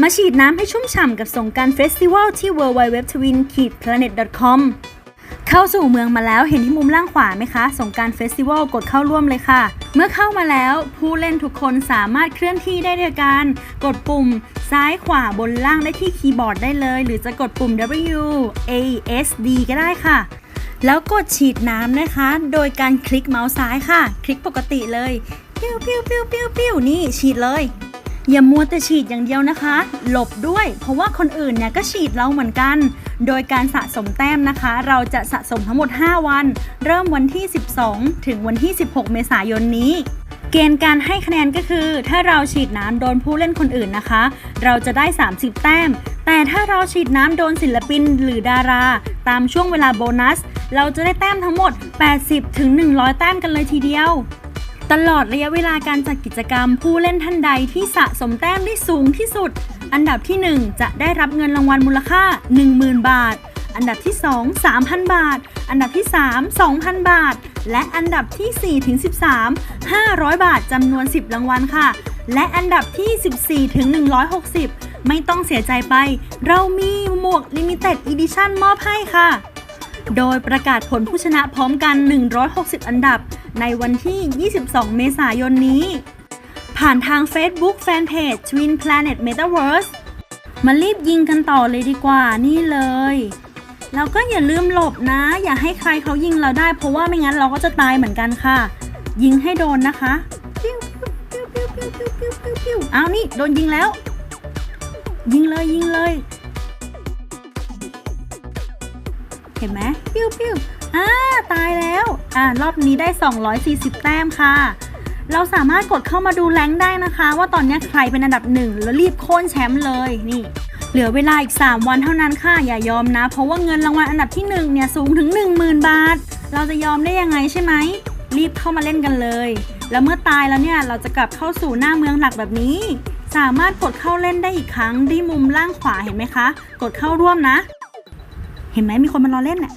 มาฉีดน้ำให้ชุ่มฉ่ำกับสงการเฟสติวัลที่ w w w t w i n p l a n e t c o m เข้าสู่เมืองมาแล้วเห็นที่มุมล่างขวาไหมคะ สงการเฟสติวัลกดเข้าร่วมเลยค่ะ เมื่อเข้ามาแล้ว ผู้เล่นทุกคนสามารถเคลื่อนที่ได้โดยการ กดปุ่ม ซ้ายขวาบนล่างได้ที่คีย์บอร์ดได้เลย หรือจะกดปุ่ม W A S D ก็ได้ค่ะ แล้วกดฉีดน้ำนะคะ โดยการคลิกเมาส์ซ้ายค่ะ คลิกปกติเลย ปิ้วปิ้วปิ้วปิ้วปิ้วนี่ฉีดเลย อย่ามัวแต่ฉีดอย่างเดียวนะคะ หลบด้วย เพราะว่าคนอื่นเนี่ยก็ฉีดเราเหมือนกัน โดยการสะสมแต้มนะคะ เราจะสะสมทั้งหมด 5 วัน เริ่มวันที่ 12 ถึงวันที่ 16 เมษายนนี้ เกณฑ์การให้คะแนนก็คือ ถ้าเราฉีดน้ำโดนผู้เล่นคนอื่นนะคะ เราจะได้ 30 แต้ม แต่ถ้าเราฉีดน้ำโดนศิลปินหรือดารา ตามช่วงเวลาโบนัส เราจะได้แต้มทั้งหมด 80ถึง100 แต้มกันเลยทีเดียว ตลอดระยะเวลาการจัดกิจกรรม ผู้เล่นท่านใดที่สะสมแต้มได้สูงที่สุด อันดับที่ 1 จะได้รับเงินรางวัลมูลค่า 10,000 บาท อันดับที่ 2 3,000 บาท อันดับที่ 3 2,000 บาท และอันดับที่4ถึง13 500 บาทจำนวน 10 รางวัลค่ะ และอันดับที่ 14ถึง160 ไม่ต้องเสียใจไป เรามีหมวก Limited Edition มอบให้ค่ะ โดยประกาศผลผู้ชนะพร้อมกัน 160 อันดับ ในวันที่ 22 เมษายนนี้ ผ่านทาง Facebook Fanpage Twin Planet Metaverse มารีบยิงกันต่อเลยดีกว่านี่เลยแล้วก็อย่าลืมหลบนะ อย่าให้ใครเขายิงเราได้ เพราะว่าไม่งั้นเราก็จะตายเหมือนกันค่ะ ยิงให้โดนนะคะปิ้วปิ้วปิ้วปิ้วปิ้วปิ้วปิ้วปิ้วเอานี่โดนยิงแล้ว ยิงเลยยิงเลย เห็นไหมปิ้วปิ้วอ่าตายแล้วอ่ารอบนี้ได้ 240 แต้มค่ะ เราสามารถกดเข้ามาดูแรงได้นะคะ ว่าตอนนี้ใครเป็นอันดับหนึ่งแล้วรีบโค่นแชมป์เลยนี่เหลือเวลาอีก 3 วันเท่านั้นค่ะ อย่ายอมนะ เพราะว่าเงินรางวัลอันดับที่1เนี่ยสูงถึง 10,000 บาท เราจะยอมได้ยังไงใช่ไหม รีบเข้ามาเล่นกันเลย แล้วเมื่อตายแล้วเนี่ยเราจะกลับเข้าสู่หน้าเมืองหลักแบบนี้ สามารถกดเข้าเล่นได้อีกครั้งที่มุมล่างขวาเห็นไหมคะ กดเข้าร่วมนะ เห็นไหมมีคนมารอเล่นน่ะ